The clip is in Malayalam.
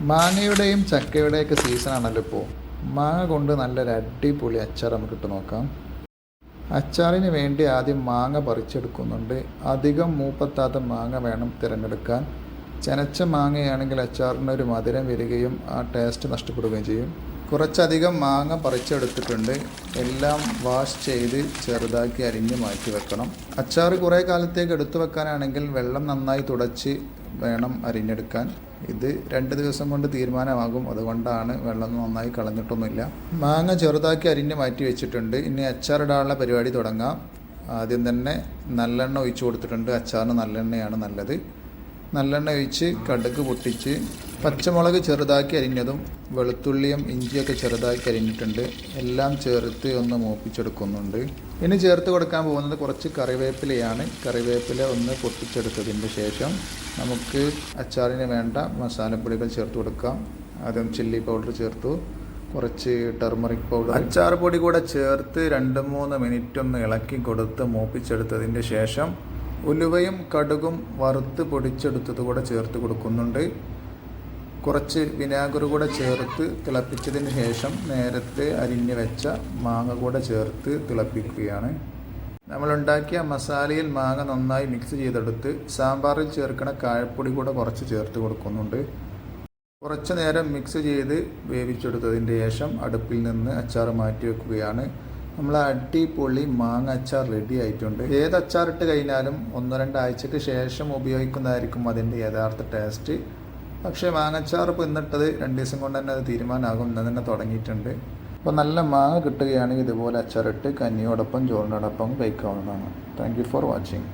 മാങ്ങയുടെയും ചക്കയുടെയൊക്കെ സീസണാണല്ലോ ഇപ്പോൾ മാങ്ങ കൊണ്ട് നല്ലൊരു അടിപൊളി അച്ചാർ നമുക്ക് ഇട്ട് നോക്കാം. അച്ചാറിന് വേണ്ടി ആദ്യം മാങ്ങ പറിച്ചെടുക്കുന്നുണ്ട്. അധികം മൂപ്പത്താത്ത മാങ്ങ വേണം തിരഞ്ഞെടുക്കാൻ. ചനച്ച മാങ്ങയാണെങ്കിൽ അച്ചാറിന് ഒരു മധുരം വരികയും ആ ടേസ്റ്റ് നഷ്ടപ്പെടുകയും ചെയ്യും. കുറച്ചധികം മാങ്ങ പറിച്ചെടുത്തിട്ടുണ്ട്. എല്ലാം വാഷ് ചെയ്ത് ചെറുതാക്കി അരിഞ്ഞ് മാറ്റി വെക്കണം. അച്ചാർ കുറേ കാലത്തേക്ക് എടുത്തു വെക്കാനാണെങ്കിൽ വെള്ളം നന്നായി തുടച്ച് വേണം അരിഞ്ഞെടുക്കാൻ ഇത് രണ്ട് ദിവസം കൊണ്ട് തീരുമാനമാകും. അതുകൊണ്ടാണ് വെള്ളം നന്നായി കളഞ്ഞിട്ടൊന്നുമില്ല. മാങ്ങ ചെറുതാക്കി അരിഞ്ഞ് മാറ്റി വെച്ചിട്ടുണ്ട്. ഇനി അച്ചാറിടാനുള്ള പരിപാടി തുടങ്ങാം. ആദ്യം തന്നെ നല്ലെണ്ണ ഒഴിച്ചു കൊടുത്തിട്ടുണ്ട്. അച്ചാറിന് നല്ലെണ്ണയാണ് നല്ലത്. നല്ലെണ്ണ ഒഴിച്ച് കടുക് പൊട്ടിച്ച് പച്ചമുളക് ചെറുതാക്കി അരിഞ്ഞതും വെളുത്തുള്ളിയും ഇഞ്ചിയൊക്കെ ചെറുതാക്കി അരിഞ്ഞിട്ടുണ്ട്. എല്ലാം ചേർത്ത് ഒന്ന് മൂപ്പിച്ചെടുക്കുന്നുണ്ട്. ഇനി ചേർത്ത് കൊടുക്കാൻ പോകുന്നത് കുറച്ച് കറിവേപ്പിലയാണ്. കറിവേപ്പില ഒന്ന് പൊട്ടിച്ചെടുത്തതിന് ശേഷം നമുക്ക് അച്ചാറിന് വേണ്ട മസാലപ്പൊടികൾ ചേർത്ത് കൊടുക്കാം. ആദ്യം ചില്ലി പൗഡർ ചേർത്തു. കുറച്ച് ടെർമറിക് പൗഡർ. അച്ചാർ പൊടി കൂടെ ചേർത്ത് രണ്ട് മൂന്ന് മിനിറ്റ് ഒന്ന് ഇളക്കി കൊടുത്ത് മൂപ്പിച്ചെടുത്തതിന്റെ ശേഷം ഉലുവയും കടുകും വറുത്ത് പൊടിച്ചെടുത്തത് കൂടെ ചേർത്ത് കൊടുക്കുന്നുണ്ട്. കുറച്ച് വിനാഗർ കൂടെ ചേർത്ത് തിളപ്പിച്ചതിന് ശേഷം നേരത്തെ അരിഞ്ഞു വെച്ച മാങ്ങ കൂടെ ചേർത്ത് തിളപ്പിക്കുകയാണ്. നമ്മൾ ഉണ്ടാക്കിയ മസാലയിൽ മാങ്ങ നന്നായി മിക്സ് ചെയ്തെടുത്ത് സാമ്പാറിൽ ചേർക്കണ കായപ്പൊടി കൂടെ കുറച്ച് ചേർത്ത് കൊടുക്കുന്നുണ്ട്. കുറച്ച് നേരം മിക്സ് ചെയ്ത് വേവിച്ചെടുത്തതിന്റെ ശേഷം അടുപ്പിൽ നിന്ന് അച്ചാർ മാറ്റി വെക്കുകയാണ്. നമ്മൾ അടിപൊളി മാങ്ങ അച്ചാർ റെഡി ആയിട്ടുണ്ട്. ഏത് അച്ചാറിട്ട് കഴിഞ്ഞാലും ഒന്ന് രണ്ടാഴ്ചക്ക് ശേഷം ഉപയോഗിക്കുന്നതായിരിക്കും അതിന്റെ യഥാർത്ഥ ടേസ്റ്റ് പക്ഷേ മാങ്ങച്ചാർ ഇപ്പോൾ ഇന്നിട്ടത് രണ്ട് ദിവസം കൊണ്ട് തന്നെ അത് തീരുമാനമാകും. ഇന്ന് തന്നെ തുടങ്ങിയിട്ടുണ്ട്. അപ്പോൾ നല്ല മാങ്ങ കിട്ടുകയാണെങ്കിൽ ഇതുപോലെ അച്ചാറിട്ട് കഞ്ഞിയോടൊപ്പം ചോറിനോടൊപ്പം കഴിക്കാവുന്നതാണ്. Thank for watching